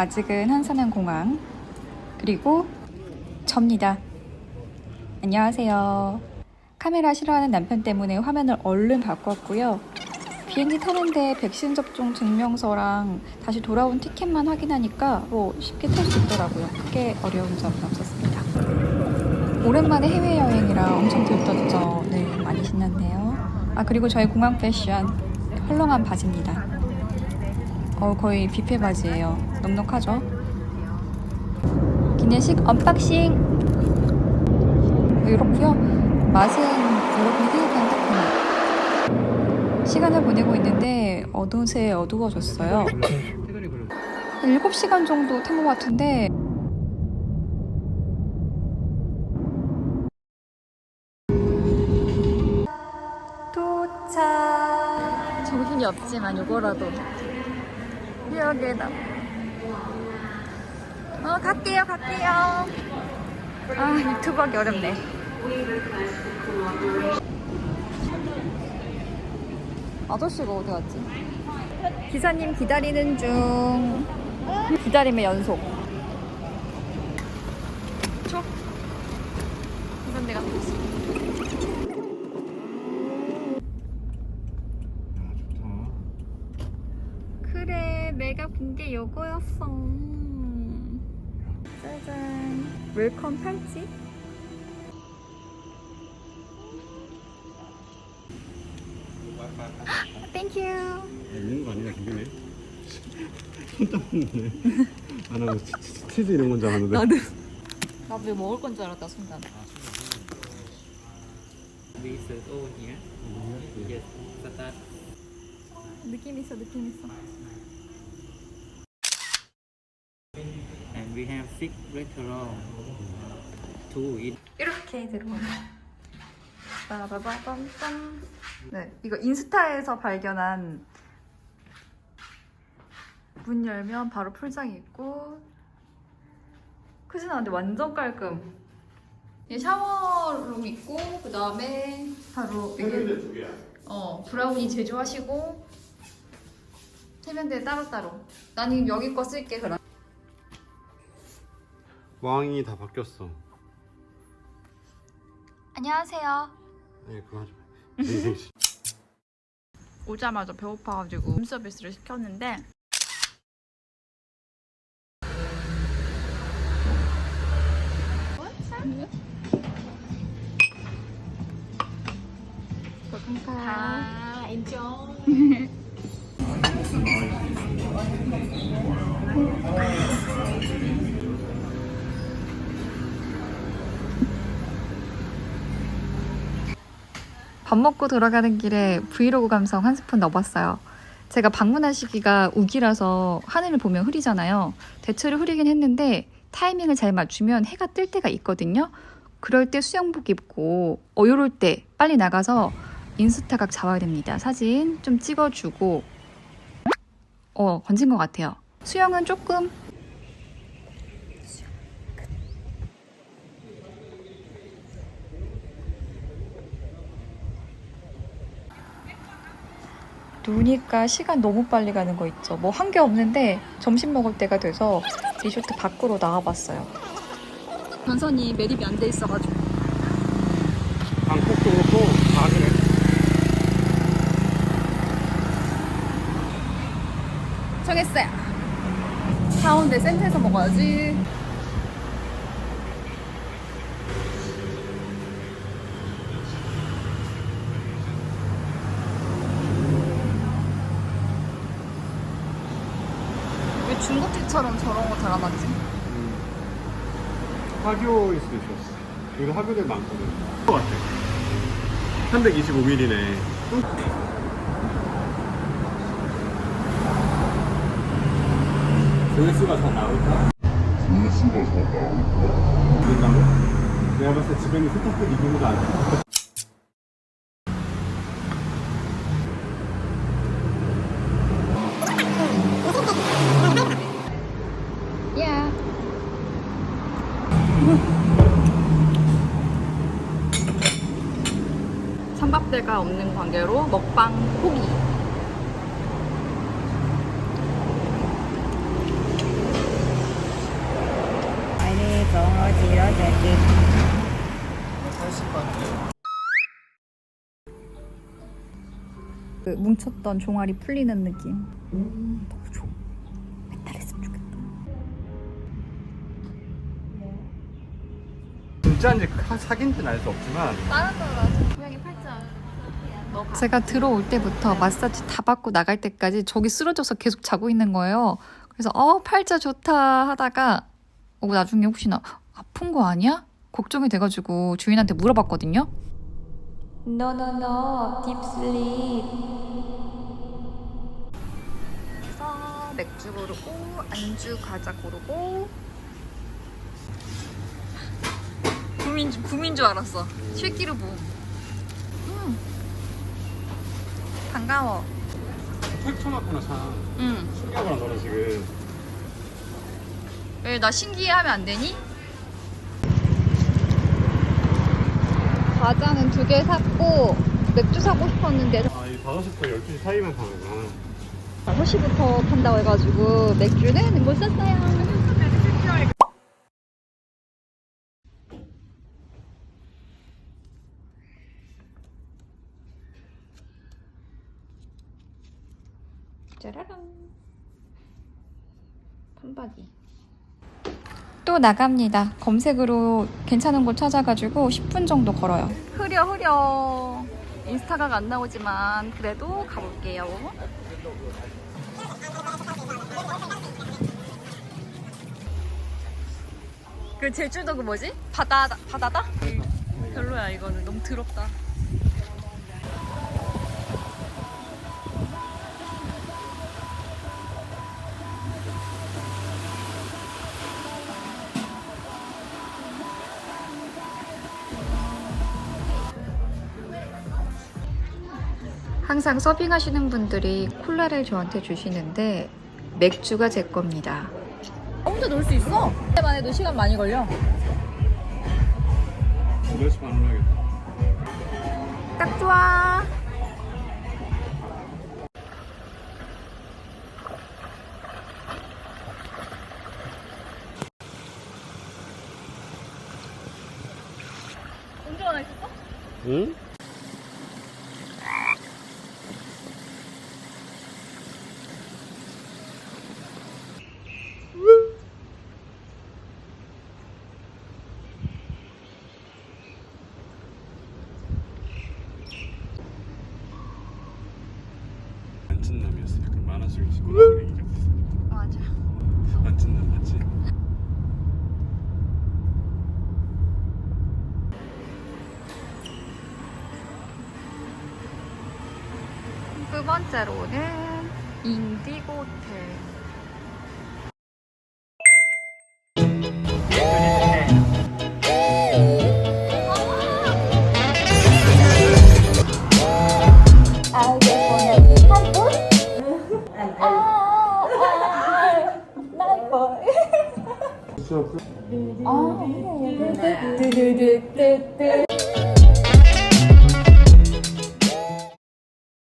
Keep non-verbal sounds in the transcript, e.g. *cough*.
아직은 한산항 공항, 그리고 접니다. 안녕하세요. 카메라 싫어하는 남편 때문에 화면을 얼른 바꿨고요. 비행기 타는데 백신 접종 증명서랑 다시 돌아온 티켓만 확인하니까 뭐 쉽게 탈 수 있더라고요. 크게 어려운 점은 없었습니다. 오랜만에 해외여행이라 엄청 들떴죠. 네, 많이 신났네요. 아, 그리고 저희 공항 패션 헐렁한 바지입니다. 어, 거의 뷔페 바지예요. 넉넉하죠? 기내식 언박싱! 이렇고요. 맛은 여러분이 생각한 딱 시간을 보내고 있는데 어느새 어두워졌어요. 7시간 정도 탄 것 같은데 도착 정신이 없지만 요거라도 여기다 어 갈게요 갈게요. 아 유튜브 하기 어렵네. 아저씨가 어디 갔지? 기사님 기다리는 중. 기다림의 연속. 촉 데가 있어. 그래 내가 본 게 요거였어 짜잔. 웰컴 팔찌 땡큐 있는 거 아니야 김빈이? 손 땀났네. 안 하고 치- 치- 치즈 이런 건 줄 알았는데. 나도. 나도 이거 먹을 건 줄 알았다 순간 We serve all here. Yes, start. 느낌 있어 느낌 있어 we have six restaurant. Two in 이렇게 들어오네 빠바바밤빰 네 이거 인스타에서 발견한 문 열면 바로 풀장이 있고 크진 않은데 완전 깔끔. 이 샤워룸 있고 그 다음에 바로 여기 어 브라우니 제조하시고 세면대 따로 따로. 나는 여기 거 쓸게 그럼 왕이 다 바뀌었어. 안녕하세요. 아니 그거 하지 마 오자마자 배고파가지고 룸 서비스를 시켰는데 아, enjoy. *laughs* 밥 먹고 돌아가는 길에 브이로그 감성 한 스푼 넣어봤어요. 제가 방문한 시기가 우기라서 하늘을 보면 흐리잖아요. 대체로 흐리긴 했는데 타이밍을 잘 맞추면 해가 뜰 때가 있거든요. 그럴 때 수영복 입고 어 요럴 때 빨리 나가서 인스타각 잡아야 됩니다. 사진 좀 찍어주고 어 건진 것 같아요. 수영은 조금 노니까 시간 너무 빨리 가는 거 있죠. 뭐 한 게 없는데 점심 먹을 때가 돼서 리조트 밖으로 나와봤어요. 전선이 매립이 안 돼 있어가지고 방콕도 그렇고 다 그래 정했어요. 가운데 센터에서 먹어야지. 왜 중국집처럼 저런 거 달아놨지? 화교일 수도 있어 여기 화교들 많거든. 것 같아. 325mm네. 조회수가 더 나올까? 조회수가 더 나올까? 내가 봤을 때 집에 있는 세탁기 리뷰보다 안 삼밥대가 없는 관계로 먹방 포기. 빨리 떨어지러 저기. 80번 그 뭉쳤던 종아리 풀리는 느낌. 음. 진짜인지 사귄지는 알 수 없지만 제가 들어올 때부터 마사지 다 받고 나갈 때까지 저기 쓰러져서 계속 자고 있는 거예요. 그래서 어 팔자 좋다 하다가 어, 나중에 혹시나 아픈 거 아니야? 걱정이 돼가지고 주인한테 물어봤거든요. No no no deep sleep. 그래서 맥주 고르고 안주 과자 고르고 구민 구민 줄 알았어. 쉐끼르 봄. 음. 반가워. 책 쳐놨구나 참 응. 신기하구나 너는 지금 왜 나 신기해하면 안 되니? 과자는 두 개 샀고 맥주 사고 싶었는데 아이 5시부터 12시 사이만 파는구나 5시부터 판다고 해가지고 맥주는 못 샀어요. 짜라란 판박이. 또 나갑니다. 검색으로 괜찮은 곳 찾아가지고 10분 정도 걸어요. 흐려 흐려. 인스타각 안 나오지만 그래도 가볼게요. 그 제주도 그 뭐지? 바다 바다다? 별로야 이거는. 너무 더럽다. 항상 서빙하시는 분들이 콜라를 저한테 주시는데 맥주가 제 겁니다. 혼자 놀 수 있어? 그때만 해도 시간 많이 걸려. 8시 반으로 해야겠다 딱 좋아. 언제 하나 있었어? 응? 만찢남이었어 약간 만화식으로 씻고 나오는 얘기 같았어 맞아. 만찢남 맞지? 두 번째로는 인디고 호텔. 수업